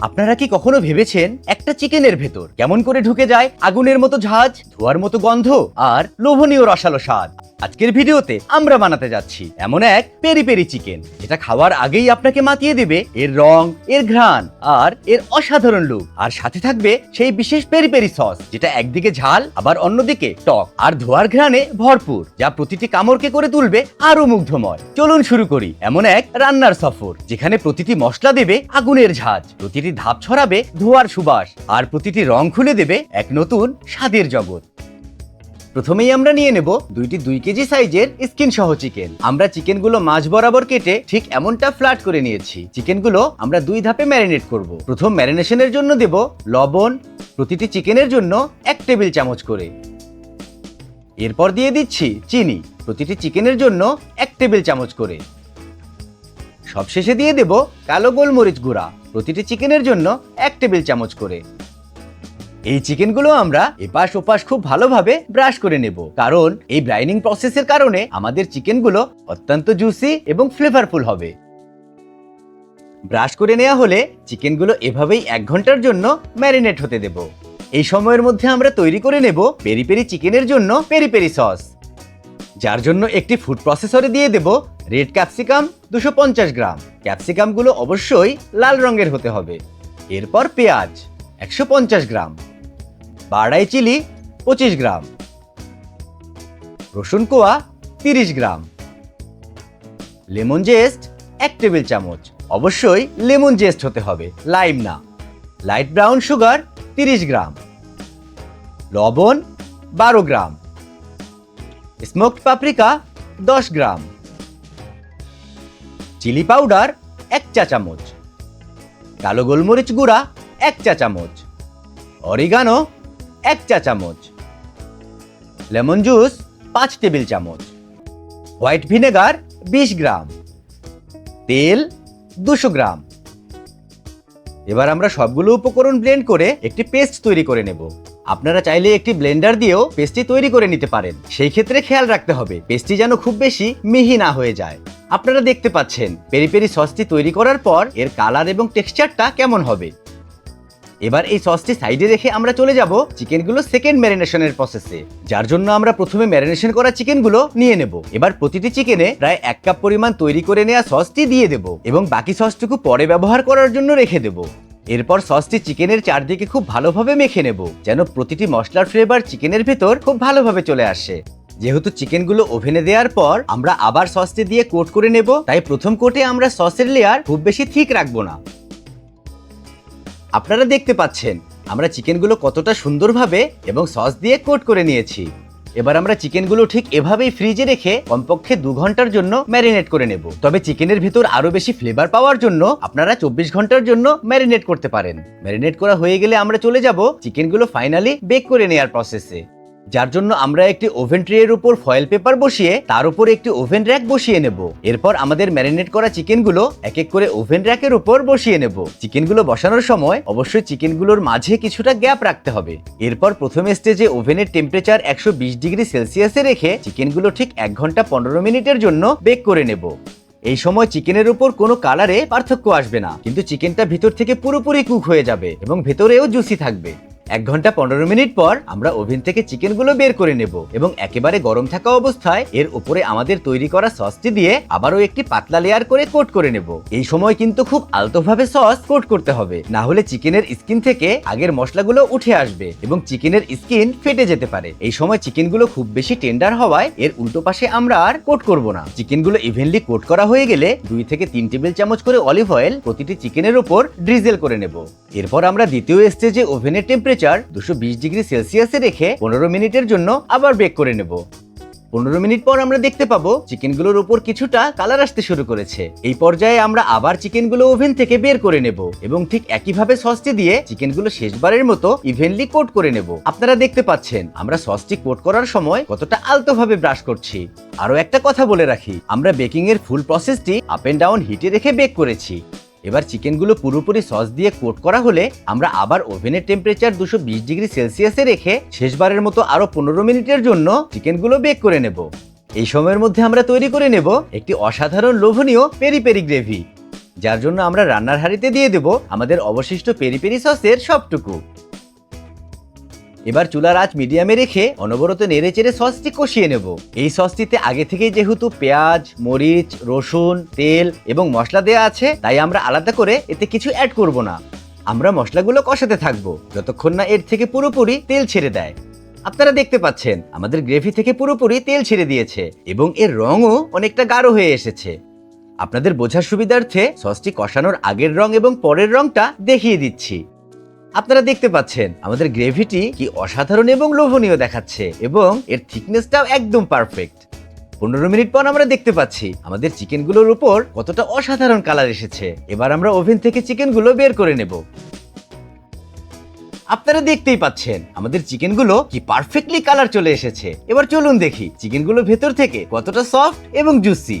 আপনারা কি কখনো ভেবেছেন একটা চিকেনের ভেতর কেমন করে ঢুকে যায়? আগুনের মতো ঝাঁজ, ধোয়ার মতো গন্ধ আর লোভনীয় রসালো স্বাদ। আজকের ভিডিওতে আমরা বানাতে যাচ্ছি এমন এক পেরি পেরি চিকেন। যেটা খাওয়ার আগেই আপনাকে মাতিয়ে দেবে এর রং, এর ঘ্রাণ আর এর অসাধারণ লুক। আর সাথে থাকবে সেই বিশেষ পেরি পেরি সস, যেটা একদিকে ঝাল, আবার অন্যদিকে টক। আর ধোয়ার ঘ্রাণে ভরপুর, যা প্রতিটি কামড়কে করে তুলবে আরও মুগ্ধময়। চলুন শুরু করি এমন এক রান্নার সফর, যেখানে প্রতিটি মশলা দেবে আগুনের ঝাঁজ, প্রতিটি ধাপ ছড়াবে ধোয়ার সুবাস, আর প্রতিটি রং খুলে দেবে এক নতুন স্বাদের জগৎ। প্রথমেই আমরা নিয়ে নেব দুইটি দুই কেজি সাইজের স্কিন সহ চিকেন। আমরা চিকেনগুলো মাঝ বরাবর কেটে ঠিক এমনটা ফ্ল্যাট করে নিয়েছি। চিকেনগুলো আমরা দুই ধাপে ম্যারিনেট করব। প্রথম ম্যারিনেশনের জন্য দেব লবণ, প্রতিটি চিকেনের জন্য এক টেবিল চামচ করে। এরপর দিয়ে দিচ্ছি চিনি, প্রতিটি চিকেনের জন্য এক টেবিল চামচ করে। সবশেষে দিয়ে দেব কালো গোলমরিচ গুঁড়া, প্রতিটি চিকেনের জন্য এক টেবিল চামচ করে। এই চিকেনগুলো আমরা এপাশ ওপাশ খুব ভালোভাবে ব্রাশ করে নেব। কারণ এই ব্রাইনিং প্রসেসের কারণে আমাদের চিকেনগুলো অত্যন্ত জুসি এবং ফ্লেভারফুল হবে। ব্রাশ করে নেওয়া হলে চিকেনগুলো এভাবেই এক ঘণ্টার জন্য ম্যারিনেট হতে দেব। এই সময়ের মধ্যে আমরা তৈরি করে নেব পেরি পেরি চিকেনের জন্য পেরি পেরি সস। যার জন্য একটি ফুড প্রসেসরে দিয়ে দেব রেড ক্যাপসিকাম দুশো গ্রাম। ক্যাপসিকামগুলো অবশ্যই লাল রঙের হতে হবে। এরপর পেঁয়াজ একশো পঞ্চাশ গ্রাম। বাড়াই চিলি পঁচিশ গ্রাম। রসুন কোয়া তিরিশ গ্রাম। লেমন জেস্ট এক টেবিল চামচ। অবশ্যই লেমন জেস্ট হতে হবে, লাইম না। লাইট ব্রাউন সুগার তিরিশ গ্রাম। লবণ বারো গ্রাম। স্মোকড পাপরিকা দশ গ্রাম। চিলি পাউডার এক চা চামচ। কালো গোলমরিচ গুঁড়া এক চা চামচ। অরিগানো এক চা চামচ। লেমন জুস, পাঁচ টেবিল চামচ। হোয়াইট ভিনেগার, বিশ গ্রাম। তেল, দুশো গ্রাম। এবার আমরা সবগুলো উপকরণ ব্লেন্ড করে একটি পেস্ট তৈরি করে নেব। আপনারা চাইলে একটি ব্লেন্ডার দিয়েও পেস্টটি তৈরি করে নিতে পারেন। সেই ক্ষেত্রে খেয়াল রাখতে হবে, পেস্টটি যেন খুব বেশি মিহি না হয়ে যায়। আপনারা দেখতে পাচ্ছেন, পেরি পেরি সসটি তৈরি করার পর এর কালার এবং টেক্সচারটা কেমন হবে। এবার এই সসটি সাইডে রেখে আমরা চলে যাব চিকেনগুলো সেকেন্ড ম্যারিনেশনের প্রসেসে যার জন্য আমরা প্রথমে ম্যারিনেশন করা চিকেনগুলো নিয়ে নেব। এবার প্রতিটি চিকেনে প্রায় এক কাপ পরিমাণ তৈরি করে নেওয়া সসটি দিয়ে দেব এবং বাকি সসটুকু পরে ব্যবহার করার জন্য রেখে দেব। এরপর সসটি চিকেনের চারদিকে খুব ভালোভাবে মেখে নেব, যেন প্রতিটি মশলার ফ্লেভার চিকেনের ভেতর খুব ভালোভাবে চলে আসে। যেহেতু চিকেনগুলো ওভেনে দেওয়ার পর আমরা আবার সসটি দিয়ে কোট করে নেব, তাই প্রথম কোটে আমরা সসের লেয়ার খুব বেশি ঠিক রাখব না। আপনারা দেখতে পাচ্ছেন, আমরা চিকেনগুলো কতটা সুন্দরভাবে এবং সস দিয়ে কোট করে নিয়েছি। এবার আমরা চিকেনগুলো ঠিক এভাবেই ফ্রিজে রেখে কমপক্ষে দু ঘণ্টার জন্য ম্যারিনেট করে নেব। তবে চিকেনের ভিতর আরও বেশি ফ্লেভার পাওয়ার জন্য আপনারা চব্বিশ ঘণ্টার জন্য ম্যারিনেট করতে পারেন। ম্যারিনেট করা হয়ে গেলে আমরা চলে যাব চিকেনগুলো ফাইনালি বেক করে নেওয়ার প্রসেসে যার জন্য আমরা একটি ওভেন ট্রে উপর ফয়েল পেপার বসিয়ে তার উপর একটি ওভেন র্যাক বসিয়ে নেব। এরপর আমাদের ম্যারিনেট করা চিকেনগুলো এক এক করে ওভেন র্যাকের উপর বসিয়ে নেব। চিকেনগুলো বসানোর সময় অবশ্যই চিকেনগুলোর মাঝে কিছুটা গ্যাপ রাখতে হবে। এরপর প্রথম স্টেজে ওভেনের টেম্পারেচার একশো বিশ ডিগ্রি সেলসিয়াসে রেখে চিকেনগুলো ঠিক এক ঘণ্টা পনেরো মিনিটের জন্য বেক করে নেব। এই সময় চিকেনের উপর কোনো কালারে পার্থক্য আসবে না, কিন্তু চিকেনটা ভিতর থেকে পুরোপুরি কুক হয়ে যাবে এবং ভেতরেও জুসি থাকবে। এক ঘণ্টা পনেরো মিনিট পর আমরা ওভেন থেকে চিকেনগুলো বের করে নেব এবং একেবারে গরম থাকা অবস্থায় এর উপরে আমাদের তৈরি করা সসটি দিয়ে আবারও একটি পাতলা লেয়ার করে কোট করে নেব। এই সময় কিন্তু খুব আলতোভাবে সস কোট করতে হবে। না হলে চিকেনের স্কিন থেকে আগের মশলাগুলো উঠে আসবে এবং চিকেনের স্কিন ফেটে যেতে পারে। এই সময় চিকেনগুলো খুব বেশি টেন্ডার হওয়ায় এর উল্টো পাশে আমরা আর কোট করব না। চিকেনগুলো ইভেনলি কোট করা হয়ে গেলে দুই থেকে তিন টেবিল চামচ করে অলিভ অয়েল প্রতিটি চিকেনের উপর ড্রিজেল করে নেব। এরপর আমরা দ্বিতীয় স্টেজে ওভেনের টেম্পারেচার দুশো ডিগ্রি সেলসিয়াসে রেখে পনেরো মিনিটের জন্য আবার বেক করে নেব। পনেরো মিনিট পর আমরা দেখতে পাবো চিকেনগুলোর উপর কিছুটা কালার আসতে শুরু করেছে। এই পর্যায়ে আমরা আবার চিকেনগুলো ওভেন থেকে বের করে নেব এবং ঠিক একইভাবে সসটি দিয়ে চিকেনগুলো শেষবারের মতো ইভেনলি কোট করে নেব। আপনারা দেখতে পাচ্ছেন, আমরা সসটি কোট করার সময় কতটা আলতোভাবে ব্রাশ করছি। আরও একটা কথা বলে রাখি, আমরা বেকিং এর ফুল প্রসেসটি আপ এন্ড ডাউন হিটে রেখে বেক করেছি। এবার চিকেনগুলো পুরোপুরি সস দিয়ে কোট করা হলে আমরা আবার ওভেনের টেম্পারেচার দুশো ডিগ্রি সেলসিয়াসে রেখে শেষবারের মতো আরও পনেরো মিনিটের জন্য চিকেনগুলো বেক করে নেব। এই সময়ের মধ্যে আমরা তৈরি করে নেব একটি অসাধারণ লোভনীয় পেরি পেরি গ্রেভি, যার জন্য আমরা রান্নার হাঁড়িতে দিয়ে দেব আমাদের অবশিষ্ট পেরি পেরি সসের সবটুকু। এবার চুলার আঁচ মিডিয়ামে রেখে অনবরত নেড়ে চেড়ে সসটি কষিয়ে নেব। এই সসটিতে আগে থেকেই যেহেতু পেঁয়াজ, মরিচ, রসুন, তেল এবং মশলা দেওয়া আছে, তাই আমরা আলাদা করে এতে কিছু অ্যাড করব না। আমরা মশলাগুলো কষাতে থাকব, যতক্ষণ না এর থেকে পুরোপুরি তেল ছেড়ে দেয়। আপনারা দেখতে পাচ্ছেন, আমাদের গ্রেভি থেকে পুরোপুরি তেল ছেড়ে দিয়েছে এবং এর রঙও অনেকটা গাঢ় হয়ে এসেছে। আপনাদের বোঝার সুবিধার্থে সসটি কষানোর আগের রং এবং পরের রংটা দেখিয়ে দিচ্ছি। আপনারা দেখতে পাচ্ছেন, আমাদের গ্রেভিটি কি অসাধারণ এবং লোভনীয় দেখাচ্ছে এবং এর থিকনেসটাও একদম পারফেক্ট পনেরো মিনিট পর আমরা দেখতে পাচ্ছি, আমাদের চিকেনগুলোর উপর কতটা অসাধারণ কালার এসেছে। এবার আমরা ওভেন থেকে চিকেনগুলো বের করে নেব। আপনারা দেখতেই পাচ্ছেন, আমাদের চিকেনগুলো কি পারফেক্টলি কালার চলে এসেছে। এবার চলুন দেখি চিকেনগুলো ভেতর থেকে কতটা সফট এবং জুসি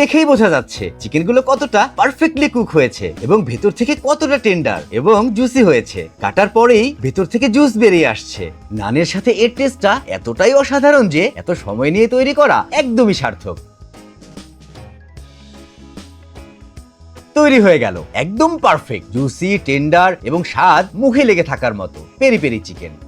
দেখেই বোঝা যাচ্ছে, চিকেনগুলো কতটা পারফেক্টলি কুক হয়েছে এবং ভেতর থেকে কতটা টেন্ডার এবং জুসি হয়েছে। কাটার পরেই ভেতর থেকে জুস বেরিয়ে আসছে। নানের সাথে এর টেস্টটা এতটাই অসাধারণ যে এত সময় নিয়ে তৈরি করা একদমই সার্থক। তৈরি হয়ে গেল। একদম পারফেক্ট জুসি টেন্ডার এবং স্বাদ মুখে লেগে থাকার মতো। Peri peri chicken.